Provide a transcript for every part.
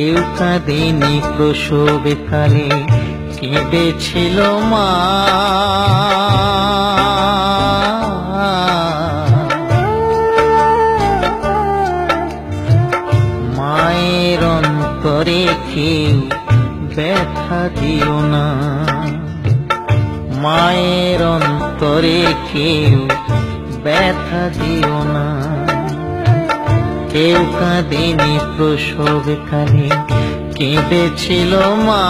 কেউ কাঁদেনি প্রসবে কালে, কেঁদেছিল মা। মায়ের অন্তরে কেউ ব্যথা দিও না। মায়ের অন্তরে কেউ ব্যথা দিও না। কেউ কাঁদেনি প্রসব কালে, কেঁদেছিল মা।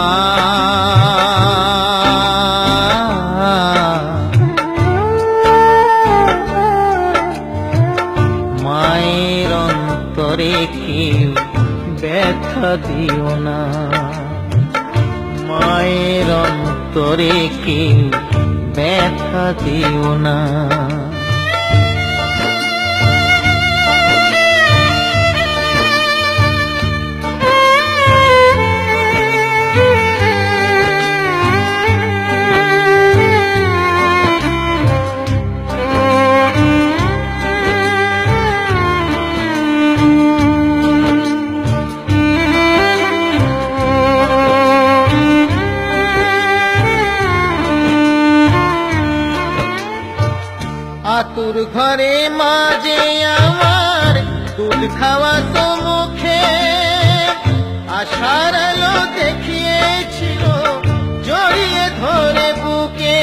মায়ের অন্তরে কেউ ব্যথা দিও না। মায়ের অন্তরে কেউ ব্যথা দিও না। আতুর ঘরে মাঝে আমার দুধ খাওয়া তো মুখে। আশার আলো দেখিয়েছিল জড়িয়ে ধরে বুকে।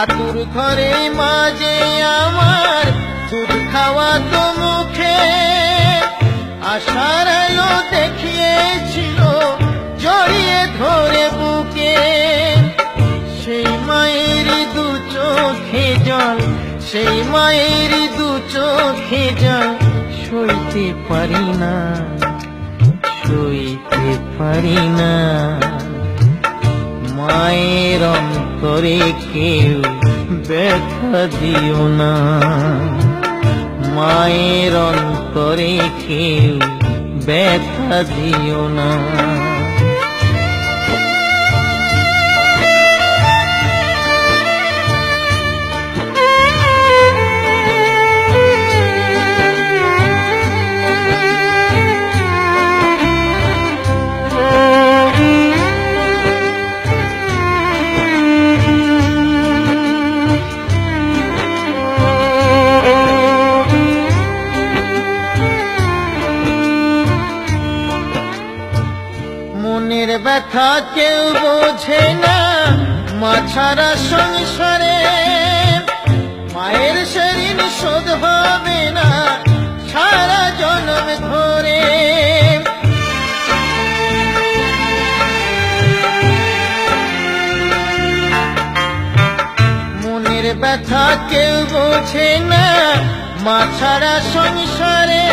আতুর ঘরে মাঝে জল, সেই মায়ের দু চোখে জল, সইতে পারি না, সইতে পারি না। মায়ের অন্তরে কেউ ব্যথা দিও না। মায়ের অন্তরে কেউ ব্যথা দিও না। মনের ব্যথা কেউ বোঝে না। মা ছাড়া সংসারে মায়ের শরীর শোধ হবে না। সারা জন্ম ধরে মনের ব্যথা কেউ বোঝে না। মা ছাড়া সংসারে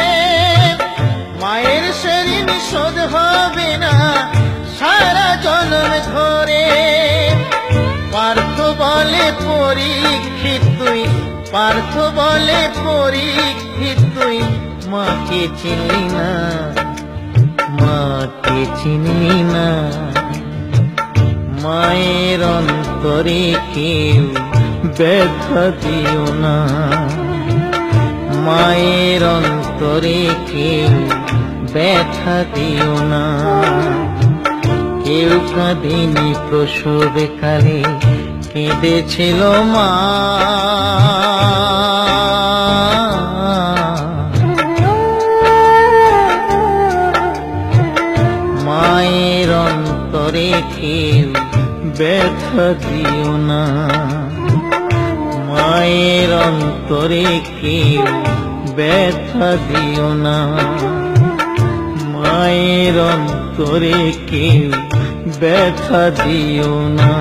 মায়ের শরীর শোধ হবে না। সারা জন্ম ধরে পার্থ বলে পরীক্ষিত তুই, পার্থ বলে পরীক্ষিত তুই। মাকে চিনি না, মাকে চিনি না। মায়ের অন্তরে কেউ ব্যথা দিও না। মায়ের অন্তরে কেউ ব্যথা দিও না। কেউ কাঁদিনি প্রসবে কালে, কেঁদেছিল মা। মায়ের অন্তরে কেউ ব্যথা দিও না। মায়ের অন্তরে কেউ ব্যথা দিও না। মায়ের অন্তরে কেউ ব্যথা দিও না।